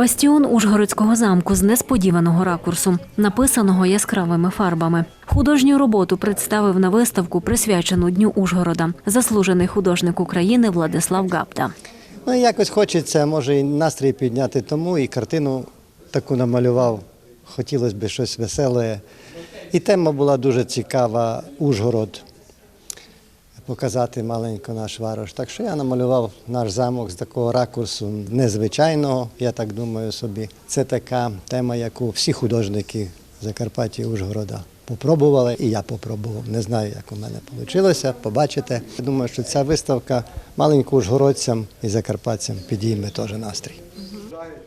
Бастіон Ужгородського замку з несподіваного ракурсу, написаного яскравими фарбами. Художню роботу представив на виставку, присвячену Дню Ужгорода, заслужений художник України Владислав Гапта. Ну, якось хочеться, може, і настрій підняти тому, і картину таку намалював. Хотілося б щось веселе. І тема була дуже цікава Ужгород. Показати маленько наш варош. Так що я намалював наш замок з такого ракурсу незвичайного, я так думаю собі. Це така тема, яку всі художники Закарпаття і Ужгорода попробували, і я попробував. Не знаю, як у мене вийшло. Побачите. Я думаю, що ця виставка маленько ужгородцям і закарпатцям підійме теж настрій.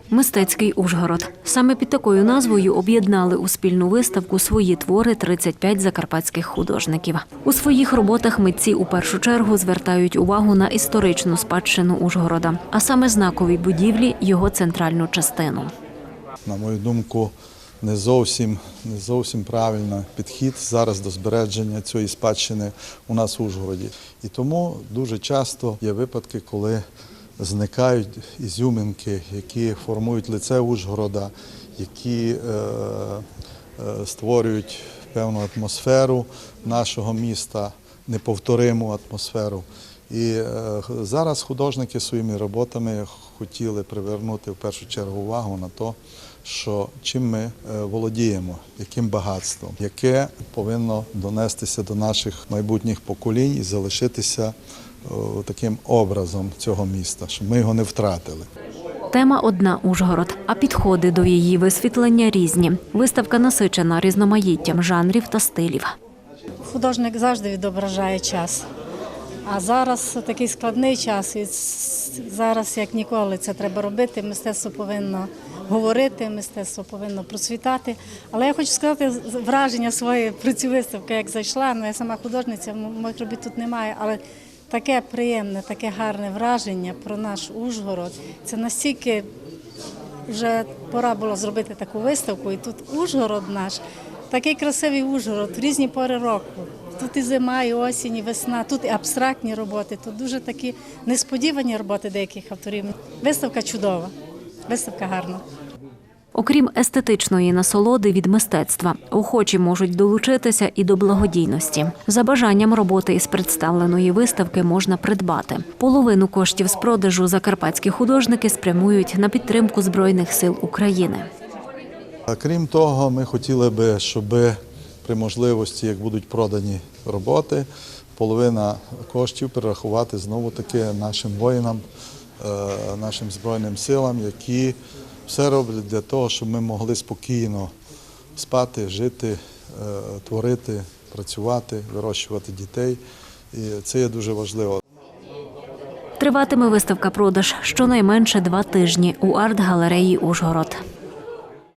Мистецький Ужгород. Саме під такою назвою об'єднали у спільну виставку свої твори 35 закарпатських художників. У своїх роботах митці у першу чергу звертають увагу на історичну спадщину Ужгорода, а саме знакові будівлі його центральну частину. на мою думку, не зовсім, не зовсім правильний підхід зараз до збереження цієї спадщини у нас в Ужгороді. І тому дуже часто є випадки, коли зникають ізюминки, які формують лице Ужгорода, які е, е, створюють певну атмосферу нашого міста, неповториму атмосферу. І е, зараз художники своїми роботами хотіли привернути в першу чергу увагу на те, що чим ми володіємо, яким багатством, яке повинно донестися до наших майбутніх поколінь і залишитися таким образом цього міста, щоб ми його не втратили. Тема одна Ужгород, а підходи до її висвітлення різні. Виставка насичена різноманіттям жанрів та стилів. Художник завжди відображає час. А зараз такий складний час, і зараз, як ніколи, це треба робити. Мистецтво повинно говорити, мистецтво повинно процвітати. Але я хочу сказати з- враження своє про цю виставку, як зайшла. Ну, я сама художниця, моїх робіт тут немає, але таке приємне, таке гарне враження про наш Ужгород. Це настільки вже пора було зробити таку виставку, і тут Ужгород наш, такий красивий Ужгород в різні пори року. Тут і зима, і осінь, і весна, тут і абстрактні роботи, тут дуже такі несподівані роботи деяких авторів. Виставка чудова, виставка гарна. Окрім естетичної насолоди від мистецтва, охочі можуть долучитися і до благодійності. За бажанням роботи із представленої виставки можна придбати. Половину коштів з продажу закарпатські художники спрямують на підтримку збройних сил України. Крім того, ми хотіли би, щоб при можливості, як будуть продані роботи, половина коштів перерахувати знову таки нашим воїнам, е, нашим збройним силам, які все роблять для того, щоб ми могли спокійно спати, жити, е, творити, працювати, вирощувати дітей. І це є дуже важливо. Триватиме виставка продаж щонайменше два тижні у арт-галереї Ужгород.